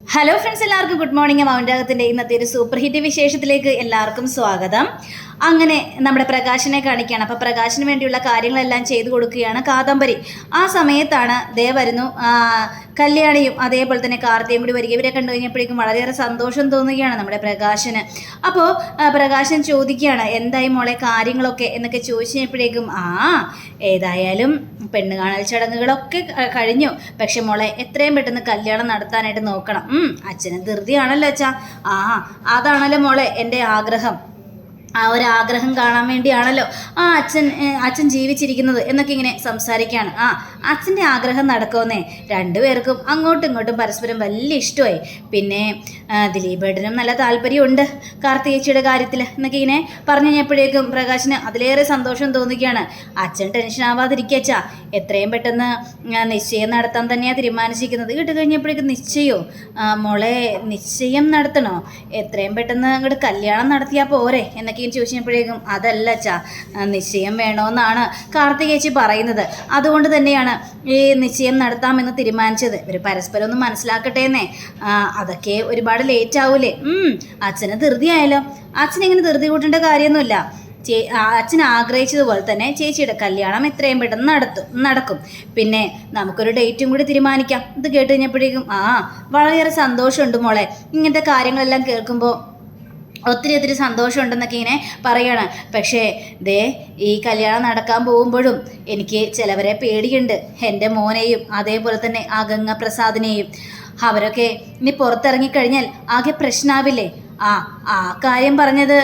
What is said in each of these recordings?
Hello friends എല്ലാവർക്കും good morning മൗണ്ടാകത്തിന്റെ ഇന്നത്തെ ഒരു സൂപ്പർ ഹിറ്റ് വിശേഷത്തിലേക്ക് എല്ലാവർക്കും സ്വാഗതം. അങ്ങനെ നമ്മുടെ പ്രകാശനെ കാണിക്കുകയാണ്. അപ്പോൾ പ്രകാശിന് വേണ്ടിയുള്ള കാര്യങ്ങളെല്ലാം ചെയ്തു കൊടുക്കുകയാണ് കാദംബരി. ആ സമയത്താണ് ദേ വരുന്നു കല്യാണിയും അതേപോലെ തന്നെ കാർത്തിയും കൂടി വരിക. ഇവരെ കണ്ടു കഴിഞ്ഞപ്പോഴേക്കും വളരെയേറെ സന്തോഷം തോന്നുകയാണ് നമ്മുടെ പ്രകാശന്. അപ്പോൾ പ്രകാശൻ ചോദിക്കുകയാണ് എന്തായി മോളെ കാര്യങ്ങളൊക്കെ? എന്നൊക്കെ ചോദിച്ചു കഴിഞ്ഞപ്പോഴേക്കും ആ ഏതായാലും പെണ്ണ് കാണൽ ചടങ്ങുകളൊക്കെ കഴിഞ്ഞു. പക്ഷെ മോളെ എത്രയും പെട്ടെന്ന് കല്യാണം നടത്താനായിട്ട് നോക്കണം. അച്ഛന് ധൃതിയാണല്ലോ അച്ഛാ. ആ അതാണല്ലോ മോളെ എന്റെ ആഗ്രഹം. ആ ഒരു ആഗ്രഹം കാണാൻ വേണ്ടിയാണല്ലോ ആ അച്ഛൻ അച്ഛൻ ജീവിച്ചിരിക്കുന്നത്. എന്നൊക്കെ ഇങ്ങനെ സംസാരിക്കുകയാണ്. ആ അച്ഛന്റെ ആഗ്രഹം നടക്കുമെന്നേ രണ്ടുപേർക്കും അങ്ങോട്ടും ഇങ്ങോട്ടും പരസ്പരം വലിയ ഇഷ്ടമായി. പിന്നെ ദിലീപേട്ടനും നല്ല താല്പര്യമുണ്ട് കാർത്തികേച്ചിയുടെ കാര്യത്തിൽ എന്നൊക്കെ ഇങ്ങനെ പറഞ്ഞു കഴിഞ്ഞപ്പോഴേക്കും പ്രകാശിന് അതിലേറെ സന്തോഷം തോന്നുകയാണ് അച്ഛൻ ടെൻഷൻ ആവാതിരിക്കച്ചാ എത്രയും പെട്ടെന്ന് നിശ്ചയം നടത്താൻ തന്നെയാണ് തീരുമാനിച്ചിരിക്കുന്നത്. കേട്ട് കഴിഞ്ഞപ്പോഴേക്കും നിശ്ചയോ? മോളെ നിശ്ചയം നടത്തണോ? എത്രയും പെട്ടെന്ന് അങ്ങോട്ട് കല്യാണം നടത്തിയാൽ പോരെ എന്നൊക്കെ ചോദിച്ചപ്പോഴേക്കും അതല്ല അച്ഛാ. നിശ്ചയം നിശ്ചയം വേണമെന്നാണ് കാർത്തികേച്ചി പറയുന്നത്. അതുകൊണ്ട് തന്നെയാണ് ഈ നിശ്ചയം നടത്താമെന്ന് തീരുമാനിച്ചത്? ഇവർ പരസ്പരം ഒന്ന് മനസ്സിലാക്കട്ടെ എന്നേ അതൊക്കെ ഒരുപാട് ലേറ്റ് ആവൂലേ. അച്ഛന് ധൃതിയായാലോ അച്ഛൻ ഇങ്ങനെ ധൃതി കൂട്ടേണ്ട കാര്യമൊന്നുമില്ല. ചേ അച്ഛൻ ആഗ്രഹിച്ചതുപോലെ തന്നെ ചേച്ചിയുടെ കല്യാണം എത്രയും പെട്ടെന്ന് നടത്തും നടക്കും. പിന്നെ നമുക്കൊരു ഡേറ്റും കൂടി തീരുമാനിക്കാം. ഇത് കേട്ട് കഴിഞ്ഞപ്പോഴേക്കും ആ വളരെയേറെ സന്തോഷമുണ്ട് മോളെ. ഇങ്ങനത്തെ കാര്യങ്ങളെല്ലാം കേൾക്കുമ്പോൾ ഒത്തിരി ഒത്തിരി സന്തോഷമുണ്ടെന്നൊക്കെ ഇങ്ങനെ പറയണം. പക്ഷേ ദേ ഈ കല്യാണം നടക്കാൻ പോകുമ്പോഴും എനിക്ക് ചിലവരെ പേടിയുണ്ട്. എന്റെ മോനെയും അതേപോലെ തന്നെ ആ ഗംഗപ്രസാദിനെയും. അവരൊക്കെ ഇനി പുറത്തിറങ്ങിക്കഴിഞ്ഞാൽ ആകെ പ്രശ്നാവില്ലേ? ആ ആ കാര്യം പറഞ്ഞത്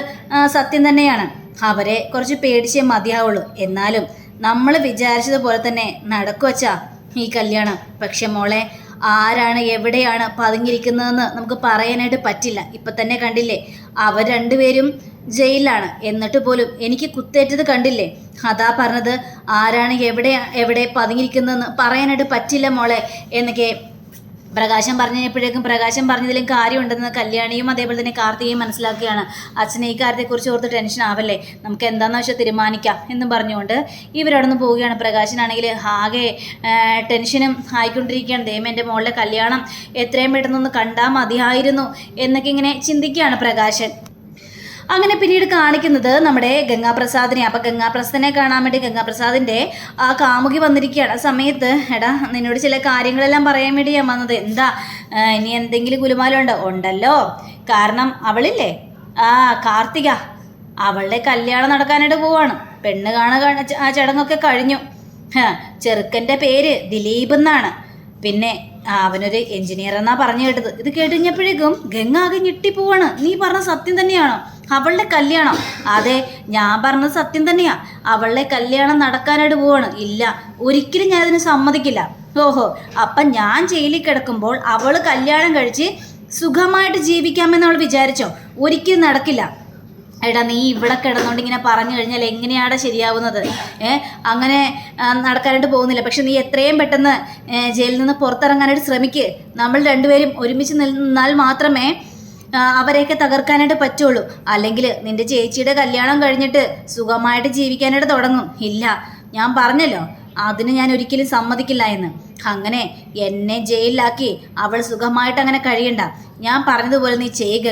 സത്യം തന്നെയാണ്. അവരെ കുറച്ച് പേടിച്ചേ മതിയാവുള്ളൂ. എന്നാലും നമ്മൾ വിചാരിച്ചതുപോലെ തന്നെ നടക്കുവച്ചാ ഈ കല്യാണം. പക്ഷെ മോളെ ആരാണ് എവിടെയാണ് പതുങ്ങിയിരിക്കുന്നതെന്ന് നമുക്ക് പറയാനായിട്ട് പറ്റില്ല. ഇപ്പം തന്നെ കണ്ടില്ലേ അവർ രണ്ടുപേരും ജയിലിലാണ്. എന്നിട്ട് പോലും എനിക്ക് കുത്തേറ്റത് കണ്ടില്ലേ? അതാ പറഞ്ഞത് ആരാണ് എവിടെ എവിടെ പതുങ്ങിയിരിക്കുന്നതെന്ന് പറയാനായിട്ട് പറ്റില്ല മോളെ എന്നൊക്കെ പ്രകാശം പറഞ്ഞപ്പോഴേക്കും പ്രകാശം പറഞ്ഞതിലും കാര്യമുണ്ടെന്ന് കല്യാണിയും അതേപോലെ തന്നെ കാർത്തികയും മനസ്സിലാക്കുകയാണ്. അച്ഛനെ ഈ കാര്യത്തെക്കുറിച്ച് ഓർത്ത് ടെൻഷൻ ആവല്ലേ? നമുക്ക് എന്താണെന്ന് വെച്ചാൽ തീരുമാനിക്കാം എന്നും പറഞ്ഞുകൊണ്ട് ഇവരവിടെ നിന്ന് പോവുകയാണ്. പ്രകാശനാണെങ്കിൽ ആകെ ടെൻഷനും ആയിക്കൊണ്ടിരിക്കുകയാണ്. ദൈവം എന്റെ മോളുടെ കല്യാണം എത്രയും പെട്ടെന്നൊന്ന് കണ്ടാൽ മതിയായിരുന്നു എന്നൊക്കെ ഇങ്ങനെ ചിന്തിക്കുകയാണ് പ്രകാശൻ. അങ്ങനെ പിന്നീട് കാണിക്കുന്നത് നമ്മുടെ ഗംഗാപ്രസാദിനെ. അപ്പം ഗംഗാപ്രസാദിനെ കാണാൻ വേണ്ടി ഗംഗാപ്രസാദിന്റെ ആ കാമുകി വന്നിരിക്കുകയാണ്. ആ സമയത്ത് എടാ നിന്നോട് ചില കാര്യങ്ങളെല്ലാം പറയാൻ വേണ്ടി ഞാൻ വന്നത്. എന്താ ഇനി എന്തെങ്കിലും കുലുമാലുണ്ടോ ഉണ്ടല്ലോ. കാരണം അവളില്ലേ? ആ കാർത്തിക അവളുടെ കല്യാണം നടക്കാനായിട്ട് പോവാണ്. പെണ്ണ് കാണാൻ കാണ- ആ ചടങ്ങൊക്കെ കഴിഞ്ഞു. ചെറുക്കന്റെ പേര് ദിലീപ് എന്നാണ്. പിന്നെ അവനൊരു എഞ്ചിനീയർ എന്നാ പറഞ്ഞു കേട്ടത്. ഇത് കേട്ട് കഴിഞ്ഞപ്പോഴേക്കും ഗംഗ ആകെ ഞെട്ടിപ്പോവാണ്. നീ പറഞ്ഞ സത്യം തന്നെയാണോ? അവളുടെ കല്യാണം. അതെ ഞാൻ പറഞ്ഞത് സത്യം തന്നെയാ. അവളുടെ കല്യാണം നടക്കാനായിട്ട് പോവാണ്. ഇല്ല ഒരിക്കലും ഞാൻ അതിന് സമ്മതിക്കില്ല. ഓഹോ അപ്പം ഞാൻ ജയിലിൽ കിടക്കുമ്പോൾ അവൾ കല്യാണം കഴിച്ച് സുഖമായിട്ട് ജീവിക്കാമെന്ന് അവൾ വിചാരിച്ചോ? ഒരിക്കലും നടക്കില്ല. എടാ നീ ഇവിടെ കിടന്നുകൊണ്ട് ഇങ്ങനെ പറഞ്ഞു കഴിഞ്ഞാൽ എങ്ങനെയാണ് ശരിയാവുന്നത്? ഏഹ് അങ്ങനെ നടക്കാനായിട്ട് പോകുന്നില്ല. പക്ഷെ നീ എത്രയും പെട്ടെന്ന് ജയിലിൽ നിന്ന് പുറത്തിറങ്ങാനായിട്ട് ശ്രമിക്ക്. നമ്മൾ രണ്ടുപേരും ഒരുമിച്ച് നിന്നാൽ മാത്രമേ അവരെയൊക്കെ തകർക്കാനായിട്ട് പറ്റുള്ളൂ. അല്ലെങ്കിൽ നിന്റെ ചേച്ചിയുടെ കല്യാണം കഴിഞ്ഞിട്ട് സുഖമായിട്ട് ജീവിക്കാനായിട്ട് തുടങ്ങും. ഇല്ല ഞാൻ പറഞ്ഞല്ലോ അതിന് ഞാൻ ഒരിക്കലും സമ്മതിക്കില്ല എന്ന്. അങ്ങനെ എന്നെ ജയിലിലാക്കി അവൾ സുഖമായിട്ട് അങ്ങനെ കഴിയണ്ട. ഞാൻ പറഞ്ഞതുപോലെ നീ ചെയ്യുക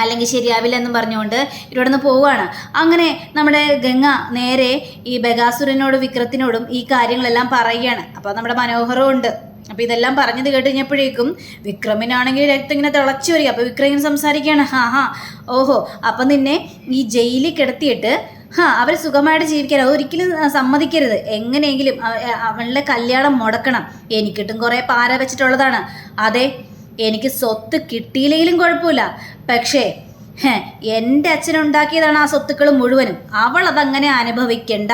അല്ലെങ്കിൽ ശരിയാവില്ല എന്നും പറഞ്ഞുകൊണ്ട് ഇവിടെ നിന്ന് പോവുകയാണ്. അങ്ങനെ നമ്മുടെ ഗംഗ നേരെ ഈ ബഗാസുരനോടും വിക്രത്തിനോടും ഈ കാര്യങ്ങളെല്ലാം പറയുകയാണ്. അപ്പോൾ നമ്മുടെ മനോഹരവും ഉണ്ട് അപ്പോൾ ഇതെല്ലാം പറഞ്ഞത് കേട്ട് കഴിഞ്ഞപ്പോഴേക്കും വിക്രമിനാണെങ്കിൽ രക്തം ഇങ്ങനെ തിളച്ചു വരിക. അപ്പോൾ വിക്രം ഇങ്ങനെ സംസാരിക്കുകയാണ്. ഹാ ഹാ. ഓഹോ. അപ്പം നിന്നെ ഈ ജയിലിൽ കിടത്തിയിട്ട് ഹാ അവർ സുഖമായിട്ട് ജീവിക്കാൻ. ഒരിക്കലും സമ്മതിക്കരുത്. എങ്ങനെയെങ്കിലും അവളുടെ കല്യാണം മുടക്കണം. എനിക്കിട്ടും കുറേ പാര വെച്ചിട്ടുള്ളതാണ്. അതെ എനിക്ക് സ്വത്ത് കിട്ടിയില്ലെങ്കിലും കുഴപ്പമില്ല. പക്ഷേ എന്റെ അച്ഛൻ ഉണ്ടാക്കിയതാണ് ആ സ്വത്തുക്കൾ മുഴുവനും. അവൾ അതങ്ങനെ അനുഭവിക്കണ്ട.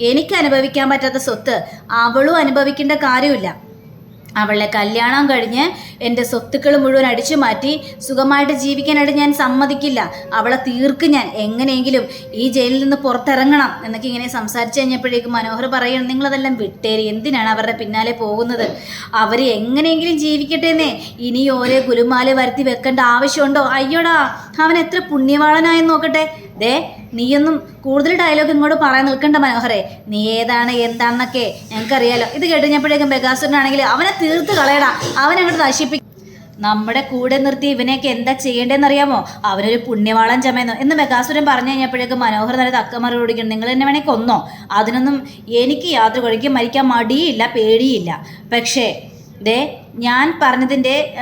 എനിക്ക് അനുഭവിക്കാൻ പറ്റാത്ത സ്വത്ത് അവളും അനുഭവിക്കേണ്ട കാര്യമില്ല. അവളുടെ കല്യാണം കഴിഞ്ഞ് എന്റെ സ്വത്തുക്കൾ മുഴുവൻ അടിച്ചു മാറ്റി സുഖമായിട്ട് ജീവിക്കാനായിട്ട് ഞാൻ സമ്മതിക്കില്ല. അവളെ തീർക്ക് ഞാൻ. എങ്ങനെയെങ്കിലും ഈ ജയിലിൽ നിന്ന് പുറത്തിറങ്ങണം എന്നൊക്കെ ഇങ്ങനെ സംസാരിച്ചു കഴിഞ്ഞപ്പോഴേക്കും മനോഹർ പറയണം നിങ്ങളതെല്ലാം വിട്ടേരി. എന്തിനാണ് അവരുടെ പിന്നാലെ പോകുന്നത്? അവർ എങ്ങനെയെങ്കിലും ജീവിക്കട്ടെ എന്നേ ഇനി ഓരോ ഗുലുമാല വരുത്തി വെക്കേണ്ട ആവശ്യമുണ്ടോ? അയ്യോടാ അവൻ എത്ര പുണ്യവാളനായെന്ന് നോക്കട്ടെ. ദേ നീയൊന്നും കൂടുതൽ ഡയലോഗ് ഇങ്ങോട്ട് പറയാൻ നിൽക്കണ്ട മനോഹരേ. നീ ഏതാണ് എന്താണെന്നൊക്കെ ഞങ്ങൾക്കറിയാലോ. ഇത് കേട്ട് കഴിഞ്ഞപ്പോഴേക്കും ബഗാസുരനാണെങ്കിൽ അവനെ തീർത്ത് കളയടാ. അവനെ അങ്ങോട്ട് നശിപ്പിക്കും നമ്മുടെ കൂടെ നിർത്തി ഇവനെയൊക്കെ എന്താ ചെയ്യേണ്ടതെന്ന് അറിയാമോ അവനൊരു പുണ്യവാളൻ ചമയെന്നു. എന്ന് മെഗാസുരൻ പറഞ്ഞു കഴിഞ്ഞപ്പോഴേക്കും മനോഹർ നല്ല തക്കമറി ഓടിക്കണം നിങ്ങൾ എന്നെ വേണേൽ കൊന്നോ. അതിനൊന്നും എനിക്ക് യാതൊരു കുഴയ്ക്കും മരിക്കാൻ മടിയില്ല പേടിയില്ല. പക്ഷേ ദേ ഞാൻ പറഞ്ഞതിന്റെ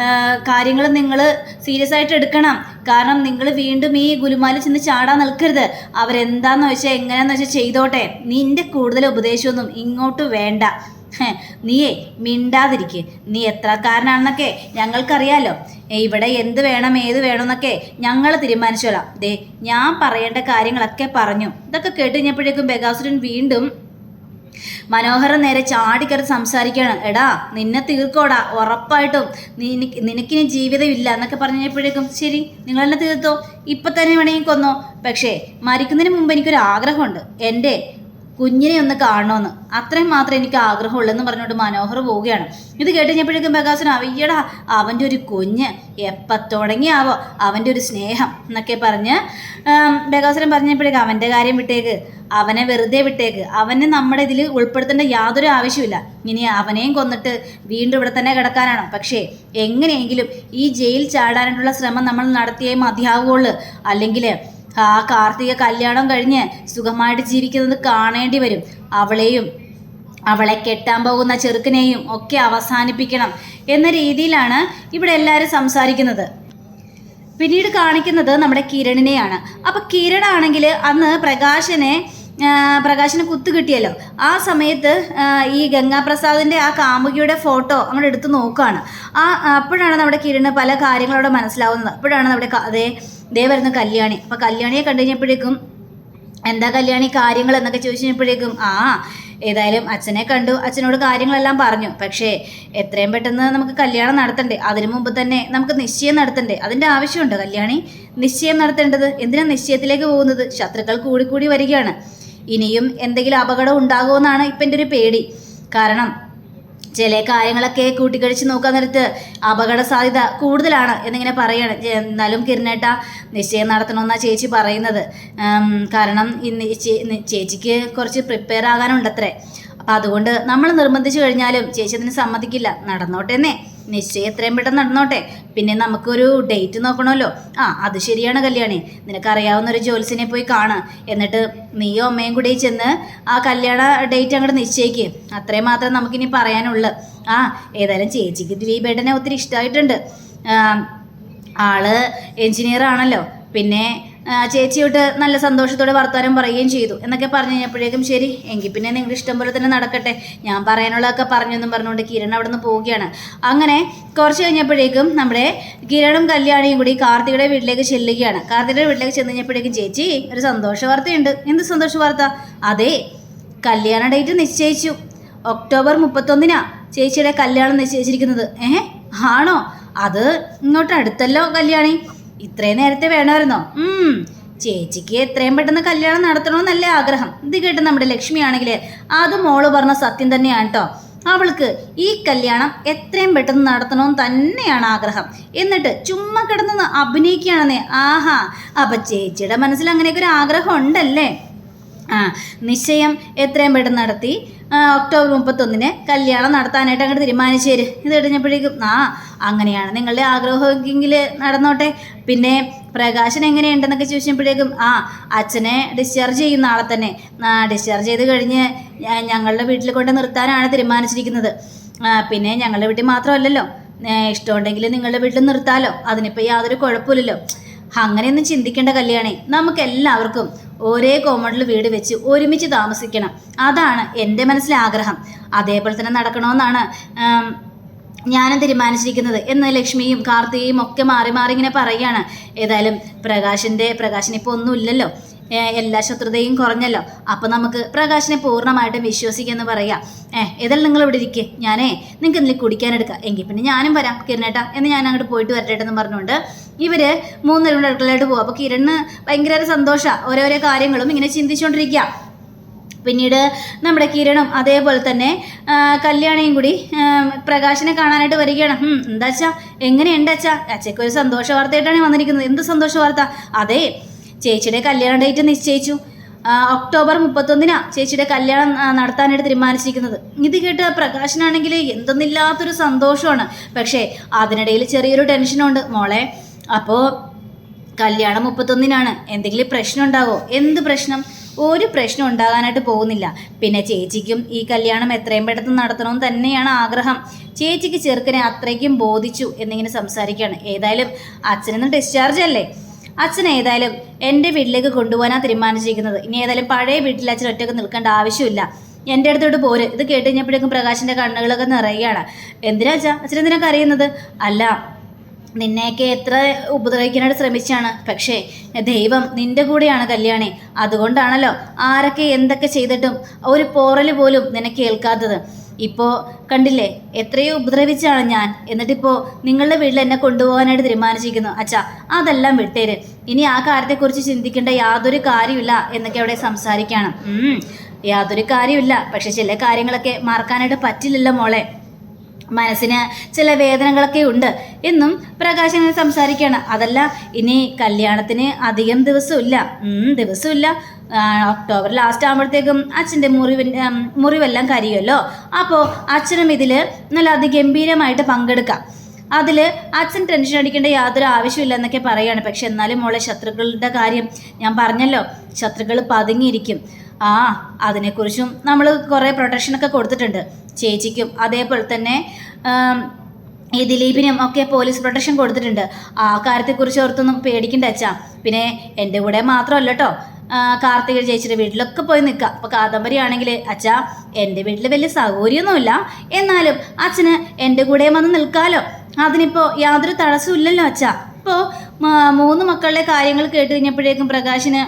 കാര്യങ്ങൾ നിങ്ങൾ സീരിയസ് ആയിട്ട് എടുക്കണം. കാരണം നിങ്ങൾ വീണ്ടും ഈ ഗുലുമാലിൽ ചെന്ന് ചാടാൻ നിൽക്കരുത്. അവരെന്താന്ന് വെച്ചാൽ എങ്ങനെയാന്ന് വെച്ചാൽ ചെയ്തോട്ടെ. നിന്റെ കൂടുതൽ ഉപദേശമൊന്നും ഇങ്ങോട്ട് വേണ്ട. നീയേ മിണ്ടാതിരിക്കുക നീ എത്രക്കാരനാണെന്നൊക്കെ ഞങ്ങൾക്കറിയാലോ. ഇവിടെ എന്ത് വേണം ഏത് വേണമെന്നൊക്കെ ഞങ്ങൾ തീരുമാനിച്ചോളാം. ദേ ഞാൻ പറയേണ്ട കാര്യങ്ങളൊക്കെ പറഞ്ഞു. ഇതൊക്കെ കേട്ട് കഴിഞ്ഞപ്പോഴേക്കും ബഗാസുരൻ വീണ്ടും മനോഹരൻ നേരെ ചാടിക്കറി സംസാരിക്കുകയാണ്. എടാ നിന്നെ തീർക്കോടാ. ഉറപ്പായിട്ടും നിനക്ക് നിനക്കിനി ജീവിതമില്ല എന്നൊക്കെ പറഞ്ഞപ്പോഴേക്കും ശരി നിങ്ങൾ എന്നെ തീർത്തോ. ഇപ്പം തന്നെ വേണമെങ്കിൽ കൊന്നോ. പക്ഷേ മരിക്കുന്നതിന് മുമ്പ് എനിക്കൊരു ആഗ്രഹമുണ്ട് എന്റെ കുഞ്ഞിനെ ഒന്ന് കാണണമെന്ന് അത്രയും മാത്രമേ എനിക്ക് ആഗ്രഹമുള്ളെന്ന് പറഞ്ഞുകൊണ്ട് മനോഹർ പോവുകയാണ്. ഇത് കേട്ട് കഴിഞ്ഞപ്പോഴേക്കും പ്രകാശൻ അവയ്യടാ അവന്റെ ഒരു കുഞ്ഞ്. എപ്പം തുടങ്ങിയാവോ അവന്റെ ഒരു സ്നേഹം? എന്നൊക്കെ പറഞ്ഞ് ബഗാസുരൻ പറഞ്ഞപ്പോഴേക്കും അവന്റെ കാര്യം വിട്ടേക്ക്. അവനെ വെറുതെ വിട്ടേക്ക്. അവനെ നമ്മുടെ ഇതിൽ ഉൾപ്പെടുത്തേണ്ട യാതൊരു ആവശ്യമില്ല ഇനി അവനെയും കൊന്നിട്ട് വീണ്ടും ഇവിടെ തന്നെ കിടക്കാനാണ്. പക്ഷേ എങ്ങനെയെങ്കിലും ഈ ജയിൽ ചാടാനുള്ള ശ്രമം നമ്മൾ നടത്തിയേ മതിയാവുള്ളൂ അല്ലെങ്കിൽ ആ കാർത്തിക കല്യാണം കഴിഞ്ഞ് സുഖമായിട്ട് ജീവിക്കുന്നത് കാണേണ്ടി വരും. അവളെയും അവളെ കെട്ടാൻ പോകുന്ന ചെറുക്കനെയും ഒക്കെ അവസാനിപ്പിക്കണം എന്ന രീതിയിലാണ് ഇവിടെ എല്ലാവരും സംസാരിക്കുന്നത്. പിന്നീട് കാണിക്കുന്നത് നമ്മുടെ കിരണിനെയാണ്. അപ്പം കിരണാണെങ്കിൽ അന്ന് പ്രകാശനെ പ്രകാശന് കുത്തു കിട്ടിയല്ലോ. ആ സമയത്ത് ഈ ഗംഗാപ്രസാദിന്റെ ആ കാമുകിയുടെ ഫോട്ടോ അങ്ങോട്ട് എടുത്ത് നോക്കുകയാണ് ആ അപ്പോഴാണ് നമ്മുടെ കിരണ് പല കാര്യങ്ങളോടെ മനസ്സിലാവുന്നത്. അപ്പോഴാണ് നമ്മുടെ ക- ദേ വരുന്ന കല്യാണി. അപ്പൊ കല്യാണിയെ കണ്ടു കഴിഞ്ഞപ്പോഴേക്കും എന്താ കല്യാണി? കാര്യങ്ങൾ എന്നൊക്കെ ചോദിച്ചു കഴിഞ്ഞപ്പോഴേക്കും ആ ഏതായാലും അച്ഛനെ കണ്ടു. അച്ഛനോട് കാര്യങ്ങളെല്ലാം പറഞ്ഞു. പക്ഷേ എത്രയും പെട്ടെന്ന് നമുക്ക് കല്യാണം നടത്തണ്ടേ? അതിനു മുമ്പ് തന്നെ നമുക്ക് നിശ്ചയം നടത്തണ്ടേ? അതിന്റെ ആവശ്യമുണ്ടോ കല്യാണി? നിശ്ചയം നടത്തേണ്ടത് എന്തിനാ നിശ്ചയത്തിലേക്ക് പോകുന്നത്? ശത്രുക്കൾ കൂടി കൂടി വരികയാണ്. ഇനിയും എന്തെങ്കിലും അപകടം ഉണ്ടാകുമെന്നാണ് ഇപ്പം എന്റെ ഒരു പേടി. കാരണം ചില കാര്യങ്ങളൊക്കെ കൂട്ടിക്കഴിച്ച് നോക്കാൻ നേരത്ത് അപകട സാധ്യത കൂടുതലാണ് എന്നിങ്ങനെ പറയാണ്. എന്നാലും കിരണേട്ട നിശ്ചയം നടത്തണമെന്നാണ് ചേച്ചി പറയുന്നത്. കാരണം ഇന്ന് ചേച്ചിക്ക് കുറച്ച് പ്രിപ്പയർ ആകാനുണ്ടത്രേ. അപ്പം അതുകൊണ്ട് നമ്മൾ നിർബന്ധിച്ചു കഴിഞ്ഞാലും ചേച്ചി അതിന് സമ്മതിക്കില്ല. നടന്നോട്ടെന്നേ. നിശ്ചയം എത്രയും പെട്ടെന്ന് നടന്നോട്ടെ. പിന്നെ നമുക്കൊരു ഡേറ്റ് നോക്കണമല്ലോ. ആ അത് ശരിയാണ് കല്യാണി. നിനക്കറിയാവുന്ന ഒരു ജോത്സ്യനെ പോയി കാണാം. എന്നിട്ട് നീയോ അമ്മയും കൂടി ചെന്ന് ആ കല്യാണ ഡേറ്റ് അങ്ങോട്ട് നിശ്ചയിക്ക്. അത്രയും മാത്രം നമുക്കിനി പറയാനുള്ളു. ആ ഏതായാലും ചേച്ചിക്ക് ദിലീപേട്ടനെ ഒത്തിരി ഇഷ്ടമായിട്ടുണ്ട് ആൾ എഞ്ചിനീയർ ആണല്ലോ. പിന്നെ ചേച്ചിയോട്ട് നല്ല സന്തോഷത്തോടെ വർത്തമാനം പറയുകയും ചെയ്തു. എന്നൊക്കെ പറഞ്ഞു കഴിഞ്ഞപ്പോഴേക്കും ശരി എങ്കിൽ പിന്നെ നിങ്ങൾ ഇഷ്ടം പോലെ തന്നെ നടക്കട്ടെ. ഞാൻ പറയാനുള്ളതൊക്കെ പറഞ്ഞു എന്നും പറഞ്ഞുകൊണ്ട് കിരൺ അവിടെ നിന്ന് പോവുകയാണ്. അങ്ങനെ കുറച്ച് കഴിഞ്ഞപ്പോഴേക്കും നമ്മുടെ കിരണും കല്യാണിയും കൂടി കാർത്തികയുടെ വീട്ടിലേക്ക് ചെല്ലുകയാണ്. കാർത്തികയുടെ വീട്ടിലേക്ക് ചെന്ന് കഴിഞ്ഞപ്പോഴേക്കും ചേച്ചി ഒരു സന്തോഷ വാർത്തയുണ്ട്. എന്ത് സന്തോഷ വാർത്ത? അതെ കല്യാണ ഡേറ്റ് നിശ്ചയിച്ചു. ഒക്ടോബർ മുപ്പത്തൊന്നിനാ ചേച്ചിയുടെ കല്യാണം നിശ്ചയിച്ചിരിക്കുന്നത്. ഏഹ്? ആണോ? അത് ഇങ്ങോട്ട് അടുത്തല്ലോ കല്യാണി. ഇത്രയും നേരത്തെ വേണമായിരുന്നോ? ചേച്ചിക്ക് എത്രയും പെട്ടെന്ന് കല്യാണം നടത്തണമെന്നല്ലേ ആഗ്രഹം. ഇത് കേട്ട് നമ്മുടെ ലക്ഷ്മി ആണെങ്കിൽ അത് മോൾ പറഞ്ഞ സത്യം തന്നെയാണ് കേട്ടോ അവൾക്ക് ഈ കല്യാണം എത്രയും പെട്ടെന്ന് നടത്തണമെന്ന് തന്നെയാണ് ആഗ്രഹം. എന്നിട്ട് ചുമ്മാ കിടന്ന് അഭിനയിക്കുകയാണെന്നേ. ആഹാ. അപ്പൊ ചേച്ചിയുടെ മനസ്സിൽ അങ്ങനെയൊക്കെ ഒരു ആഗ്രഹം ഉണ്ടല്ലേ? ആ നിശ്ചയം എത്രയും പെട്ടെന്ന് നടത്തി. ഒക്ടോബർ മുപ്പത്തൊന്നിന് കല്യാണം നടത്താനായിട്ട് അങ്ങോട്ട് തരും. ഇത് കഴിഞ്ഞപ്പോഴേക്കും ആ അങ്ങനെയാണ് നിങ്ങളുടെ ആഗ്രഹമെങ്കിൽ നടന്നോട്ടെ. പിന്നെ പ്രകാശൻ എങ്ങനെയുണ്ടെന്നൊക്കെ ചോദിച്ചപ്പോഴേക്കും ആ അച്ഛനെ ഡിസ്ചാർജ് ചെയ്യും നാളെ തന്നെ. ഡിസ്ചാർജ് ചെയ്ത് കഴിഞ്ഞ് ഞങ്ങളുടെ വീട്ടിൽ കൊണ്ട് നിർത്താനാണ് തീരുമാനിച്ചിരിക്കുന്നത്. പിന്നെ ഞങ്ങളുടെ വീട്ടിൽ മാത്രമല്ലല്ലോ. ഇഷ്ടമുണ്ടെങ്കിൽ നിങ്ങളുടെ വീട്ടിൽ നിർത്താലോ. അതിനിപ്പോൾ യാതൊരു കുഴപ്പമില്ലല്ലോ അങ്ങനെയൊന്നും ചിന്തിക്കേണ്ട കല്യാണേ. നമുക്ക് എല്ലാവർക്കും ഒരേ കോമ്പൗണ്ടിൽ വീട് വെച്ച് ഒരുമിച്ച് താമസിക്കണം. അതാണ് എന്റെ മനസ്സിലെ ആഗ്രഹം. അതേപോലെ തന്നെ നടക്കണമെന്നാണ് ഞാനും തീരുമാനിച്ചിരിക്കുന്നത്. എന്ന് ലക്ഷ്മിയും കാർത്തികയും ഒക്കെ മാറി മാറി ഇങ്ങനെ പറയുകയാണ്. ഏതായാലും പ്രകാശിന്റെ പ്രകാശിന് ഇപ്പോൾ ഒന്നുമില്ലല്ലോ. എല്ലാ ശത്രുതയും കുറഞ്ഞല്ലോ. അപ്പം നമുക്ക് പ്രകാശിനെ പൂർണമായിട്ടും വിശ്വസിക്കാമെന്ന് പറയാം. ഏഹ് ഏതായാലും നിങ്ങൾ ഇവിടെ ഇരിക്കേ. ഞാനേ നിങ്ങൾക്ക് എന്തെങ്കിലും കുടിക്കാനെടുക്കാം എങ്കിൽ പിന്നെ ഞാനും വരാം കിരണേട്ടാ. എന്ന് ഞാൻ അങ്ങോട്ട് പോയിട്ട് വരട്ടെ എന്ന് പറഞ്ഞുകൊണ്ട് ഇവർ മൂന്നര കൊണ്ട് അടുക്കളയിലോട്ട് പോകും അപ്പോൾ കിരണ് ഭയങ്കര സന്തോഷമാണ് ഓരോരോ കാര്യങ്ങളും ഇങ്ങനെ ചിന്തിച്ചുകൊണ്ടിരിക്കുക പിന്നീട് നമ്മുടെ കിരണും അതേപോലെ തന്നെ കല്യാണിയും കൂടി പ്രകാശിനെ കാണാനായിട്ട് വരികയാണ്. എന്താച്ചാ? എന്താ എങ്ങനെയുണ്ട് അച്ഛാ? അച്ഛയ്ക്ക് ഒരു സന്തോഷ വാർത്തയായിട്ടാണ് വന്നിരിക്കുന്നത്. എന്ത് സന്തോഷ വാർത്ത? അതെ ചേച്ചിയുടെ കല്യാണ ഡേറ്റ് നിശ്ചയിച്ചു. ഒക്ടോബർ മുപ്പത്തൊന്നിനാ ചേച്ചിയുടെ കല്യാണം നടത്താനായിട്ട് തീരുമാനിച്ചിരിക്കുന്നത്. ഇത് കേട്ട് പ്രകാശനാണെങ്കിൽ എന്തെന്നില്ലാത്തൊരു സന്തോഷമാണ്. പക്ഷേ അതിനിടയിൽ ചെറിയൊരു ടെൻഷനുണ്ട് മോളെ അപ്പോൾ കല്യാണം മുപ്പത്തൊന്നിനാണ്. എന്തെങ്കിലും പ്രശ്നം ഉണ്ടാവോ? എന്ത് പ്രശ്നം? ഒരു പ്രശ്നം ഉണ്ടാകാനായിട്ട് പോകുന്നില്ല. പിന്നെ ചേച്ചിക്കും ഈ കല്യാണം എത്രയും പെട്ടെന്ന് നടത്തണമെന്ന് തന്നെയാണ് ആഗ്രഹം. ചേച്ചിക്ക് ചെറുക്കനെ അത്രയ്ക്കും ബോധിച്ചു എന്നിങ്ങനെ സംസാരിക്കുകയാണ്. ഏതായാലും അച്ഛനൊന്നും ഡിസ്ചാർജ് അല്ലേ? അച്ഛൻ ഏതായാലും എന്റെ വീട്ടിലേക്ക് കൊണ്ടുപോകാനാണ് തീരുമാനിച്ചിരിക്കുന്നത്. ഇനി ഏതായാലും പഴയ വീട്ടിൽ അച്ഛൻ ഒറ്റയ്ക്ക് നിൽക്കേണ്ട ആവശ്യമില്ല. എന്റെ അടുത്തോട്ട് പോര്. ഇത് കേട്ട് കഴിഞ്ഞപ്പോഴേക്കും പ്രകാശിന്റെ കണ്ണുകളൊക്കെ നിറയുകയാണ്. എന്തിനാ അച്ഛാ? അച്ഛൻ എന്തിനാ കരയുന്നത്? അല്ല നിന്നെയൊക്കെ എത്ര ഉപദ്രവിക്കാനായിട്ട് ശ്രമിച്ചാണ്. പക്ഷേ ദൈവം നിന്റെ കൂടെയാണ് കല്യാണി. അതുകൊണ്ടാണല്ലോ ആരൊക്കെ എന്തൊക്കെ ചെയ്തിട്ടും ഒരു പോറൽ പോലും നിനക്ക് കേൾക്കാത്തത്. ഇപ്പോൾ കണ്ടില്ലേ എത്രയോ ഉപദ്രവിച്ചാണ് ഞാൻ. എന്നിട്ടിപ്പോൾ നിങ്ങളുടെ വീട്ടിൽ എന്നെ കൊണ്ടുപോകാനായിട്ട് തീരുമാനിച്ചിരിക്കുന്നു. അച്ഛാ അതെല്ലാം വിട്ടേര്. ഇനി ആ കാര്യത്തെക്കുറിച്ച് ചിന്തിക്കേണ്ട യാതൊരു കാര്യമില്ല എന്നൊക്കെ അവിടെ സംസാരിക്കുകയാണ് യാതൊരു കാര്യമില്ല പക്ഷെ ചില കാര്യങ്ങളൊക്കെ മറക്കാനായിട്ട് പറ്റില്ലല്ലോ മോളെ. മനസ്സിന് ചില വേദനകളൊക്കെ ഉണ്ട്. എന്നും പ്രകാശ് ഇങ്ങനെ സംസാരിക്കുകയാണ്. അതല്ല ഇനി കല്യാണത്തിന് അധികം ദിവസമില്ല ദിവസമില്ല ഒക്ടോബർ. ലാസ്റ്റ് ആകുമ്പോഴത്തേക്കും അച്ഛന്റെ മുറിവിന്റെ മുറിവെല്ലാം കരിയുമല്ലോ? അപ്പോൾ അച്ഛനും ഇതിൽ നല്ല അതിഗംഭീരമായിട്ട് പങ്കെടുക്കാം. അതിൽ അച്ഛൻ ടെൻഷൻ അടിക്കേണ്ട യാതൊരു ആവശ്യമില്ല എന്നൊക്കെ പറയുകയാണ് പക്ഷെ എന്നാലും മോളെ ശത്രുക്കളുടെ കാര്യം ഞാൻ പറഞ്ഞല്ലോ. ശത്രുക്കൾ പതുങ്ങിയിരിക്കും. ആ അതിനെക്കുറിച്ചും നമ്മൾ കുറേ പ്രൊട്ടക്ഷനൊക്കെ കൊടുത്തിട്ടുണ്ട്. ചേച്ചിക്കും അതേപോലെ തന്നെ ഈ ദിലീപിനും ഒക്കെ പോലീസ് പ്രൊട്ടക്ഷൻ കൊടുത്തിട്ടുണ്ട്. ആ കാര്യത്തെക്കുറിച്ച് ഓർത്തൊന്നും പേടിക്കണ്ട അച്ഛാ. പിന്നെ എന്റെ കൂടെ മാത്രമല്ല കേട്ടോ കാർത്തിക ചേച്ചിയുടെ വീട്ടിലൊക്കെ പോയി നിൽക്കുക. അപ്പോൾ കാദംബരി ആണെങ്കിൽ അച്ഛാ എന്റെ വീട്ടിൽ വലിയ സൗകര്യമൊന്നുമില്ല. എന്നാലും അച്ഛന് എന്റെ കൂടെ വന്ന് നിൽക്കാലോ. അതിനിപ്പോൾ യാതൊരു തടസ്സവും ഇല്ലല്ലോ അച്ഛാ. ഇപ്പോൾ മൂന്ന് മക്കളുടെ കാര്യങ്ങൾ കേട്ട് കഴിഞ്ഞപ്പോഴേക്കും പ്രകാശിന്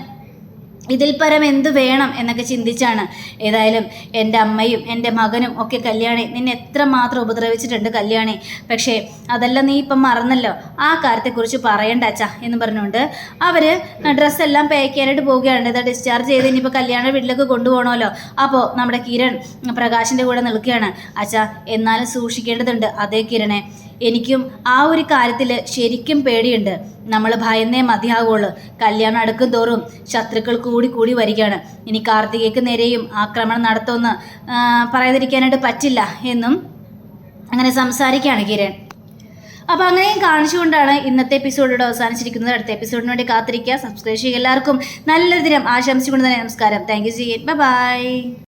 ഇതിൽ പരം എന്ത് വേണം എന്നൊക്കെ ചിന്തിച്ചാണ് ഏതായാലും എന്റെ അമ്മയും എന്റെ മകനും ഒക്കെ കല്യാണി. നിന്നെ എത്ര മാത്രം ഉപദ്രവിച്ചിട്ടുണ്ട് കല്യാണി. പക്ഷേ അതെല്ലാം നീ ഇപ്പം മറന്നല്ലോ. ആ കാര്യത്തെക്കുറിച്ച് പറയണ്ട അച്ഛാ എന്ന് പറഞ്ഞുകൊണ്ട് അവർ ഡ്രസ്സെല്ലാം പാക്ക് ചെയ്യാനായിട്ട് പോവുകയാണ്. ഇതാ ഡിസ്ചാർജ് ചെയ്ത് ഇനിയിപ്പോൾ കല്യാണ വീട്ടിലേക്ക് കൊണ്ടുപോകണമല്ലോ. അപ്പോൾ നമ്മുടെ കിരൺ പ്രകാശിന്റെ കൂടെ നിൽക്കുകയാണ്. അച്ഛാ എന്നാലും സൂക്ഷിക്കേണ്ടതുണ്ട് അതേ കിരണേ. എനിക്കും ആ ഒരു കാര്യത്തിൽ ശരിക്കും പേടിയുണ്ട്. നമ്മൾ ഭയന്നേ മതിയാകുള്ളൂ കല്യാണം അടുക്കും തോറും ശത്രുക്കൾ കൂടി കൂടി വരികയാണ്. ഇനി കാർത്തികയ്ക്ക് നേരെയും ആക്രമണം നടത്തുമെന്ന് പറയാതിരിക്കാനായിട്ട് പറ്റില്ല എന്നും അങ്ങനെ സംസാരിക്കുകയാണ് കിരൺ. അപ്പോൾ അങ്ങനെയും കാണിച്ചുകൊണ്ടാണ് ഇന്നത്തെ എപ്പിസോഡിലൂടെ അവസാനിച്ചിരിക്കുന്നത്. അടുത്ത എപ്പിസോഡിന് വേണ്ടി കാത്തിരിക്കുക. സബ്സ്ക്രൈബ് ചെയ്യുക എല്ലാവർക്കും. നല്ലൊരു ദിനം. ആശംസിച്ചുകൊണ്ട് തന്നെ നമസ്കാരം. Thank you C by